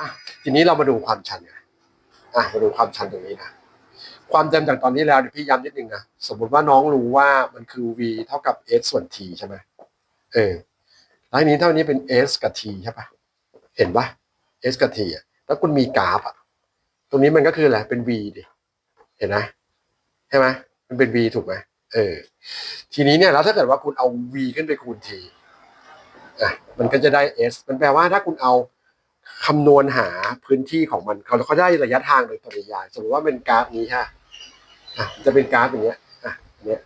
อะทีนี้เรามาดูความชันกันอะมาดูความชันตรงนี้นะความจำจากตอนนี้แล้วเดี๋ยวพี่ย้ำนิดนึงนะสมมติว่าน้องรู้ว่ามันคือ v เท่ากับ s ส่วน t ใช่ไหมเออแล้วนี้เท่านี้เป็น s กับ t ใช่ปะเห็นปะ s กับ t อะแล้วคุณมีกราฟอะตรงนี้มันก็คืออะไรเป็น v ดิเห็นไหมใช่ไหมมันเป็น v ถูกไหมเออ ทีนี้เนี่ยแล้วถ้าเกิดว่าคุณเอา v ขึ้นไปคูณ t อะมันก็จะได้ s มันแปลว่าถ้าคุณเอา คำนวณหาพื้นที่ของมันเขาเขาได้ระยะทางโดยปริยายสมมติว่าเป็นกราฟนี้ค่ะอะจะเป็นกราฟอย่างเงี้ยอะอันเนี้ย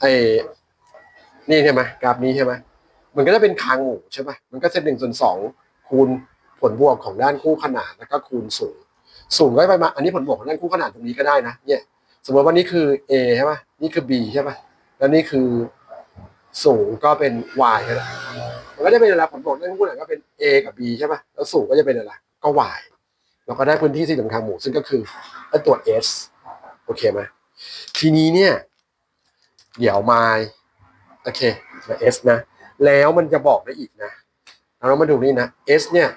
ไอ้นี่ใช่ไหมกราฟนี้ใช่ไหมมันก็จะเป็นคางหมูใช่ไหมมันก็เซตหนึ่งส่วนสองคูณผลบวกของด้านคู่ขนานแล้วก็คูณสูง สูงก็ไปมาอันนี้ผลบวกของด้านคู่ขนานตรงนี้ก็ได้นะเนี่ย สมมติว่านี่คือ A ใช่ไหมนี่คือ B ใช่ไหมแล้วนี่คือ สูงก็เป็น Y ใช่ไหมมันก็จะเป็นอะไรผลบวกด้านคู่ขนานก็เป็น A กับ B ใช่ไหมแล้วสูงก็จะเป็นอะไรก็ Y เราก็ได้พื้นที่สี่เหลี่ยมคางหมูซึ่งก็คือไอตัว S โอเคไหมทีนี้เนี่ย เดี๋ยวมาโอเคมา S นะ แล้วมันจะบอกได้อีกนะเรามาดูนี่นะ S เนี่ย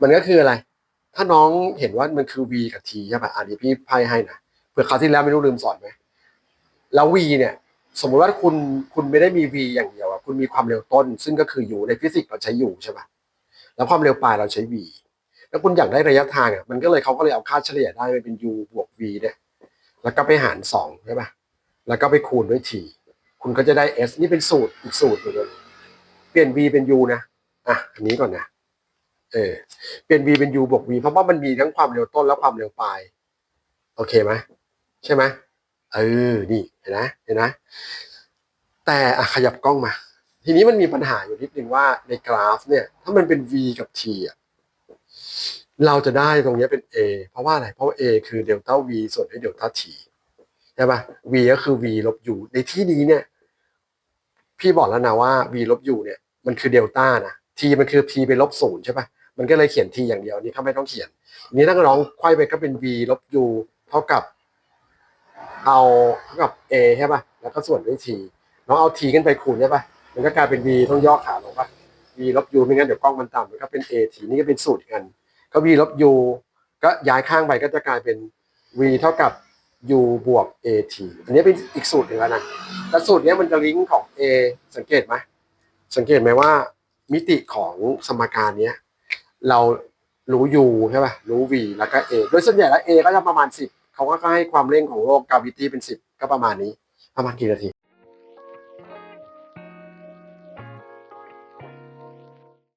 มันก็คืออะไร ถ้าน้องเห็นว่ามันคือ V กับ T ใช่ป่ะอันนี้พี่ไพ่ให้นะเผื่อคราวที่แล้วไม่รู้ลืมสอนไหมแล้ว V เนี่ย สมมติว่าคุณคุณไม่ได้มี V อย่างเดียวอะคุณมีความเร็วต้น ซึ่งก็คือ U ในฟิสิกส์เราใช้ U ใช่ป่ะแล้วความเร็วปลายเราใช้ V แล้วคุณอยากได้ระยะทางอะมันก็เลยเขาก็เลยเอาค่าเฉลี่ยได้ไปเป็น u บวก v เนี่ยแล้วก็ไปหารสองใช่ป่ะแล้วก็ไปคูณด้วย t คุณก็จะได้ s นี่เป็นสูตรอีกสูตรหนึ่งเลยเปลี่ยน v เป็น u นะอะอันนี้ก่อนนะเออเปลี่ยน v เป็น u บวก v เพราะว่ามันมีทั้งความเร็วต้นและความเร็วปลายโอเคไหมใช่ไหม เออ นี่เห็นไหมเห็นไหมแต่ขยับกล้องมา ทีนี้มันมีปัญหาอยู่นิดนึงว่าในกราฟ เนี่ย ถ้ามันเป็น v กับ t อะเราจะได้ตรงนี้เป็น A เพราะว่าอะไร เพราะา A คือเดลต้า V ส่วนด้วยเดลต้า T ใช่ปะ V ก็คือ V ลบ U ในที่นี้เนี่ย พี่บอกแล้วนะว่า V ลบ U เนี่ย มันคือเดลต้านะ T มันคือ T ไปลบศูนย์ใช่ปะมันก็เลยเขียน T อย่างเดียวนี่เขาไม่ต้องเขียนทีนี้ถ้าน้องไขว้ไปก็เป็น V ลบ U เท่ากับ เอาเท่ากับ A ใช่ป่ะ แล้วก็ส่วนด้วย T น้องเอา T ขึ้นไปคูณใช่ป่ะ มันก็กลายเป็น V ต้องย่อขาลงป่ะ V ลบ U ไม่งั้นเดี๋ยวกล้องมันต่ำมันก็เป็น A T นี่ก็เป็นสูตรกัน ก็ v ลบ u ก็ย้ายข้างไปก็จะกลายเป็น v เท่ากับ u บวก at อันนี้เป็นอีกสูตรหนึ่งแล้วนะแต่สูตรนี้มันจะลิงก์ของ a สังเกตไหมสังเกตไหมว่า มิติของสมการนี้เรารู้ u ใช่ป่ะ รู้ v แล้วก็ a โดยส่วนใหญ่แล้ว a ก็จะประมาณ 10 เขาก็ให้ความเร่งของโลกกาวิตี้เป็นสิบก็ประมาณนี้ประมาณกี่นาที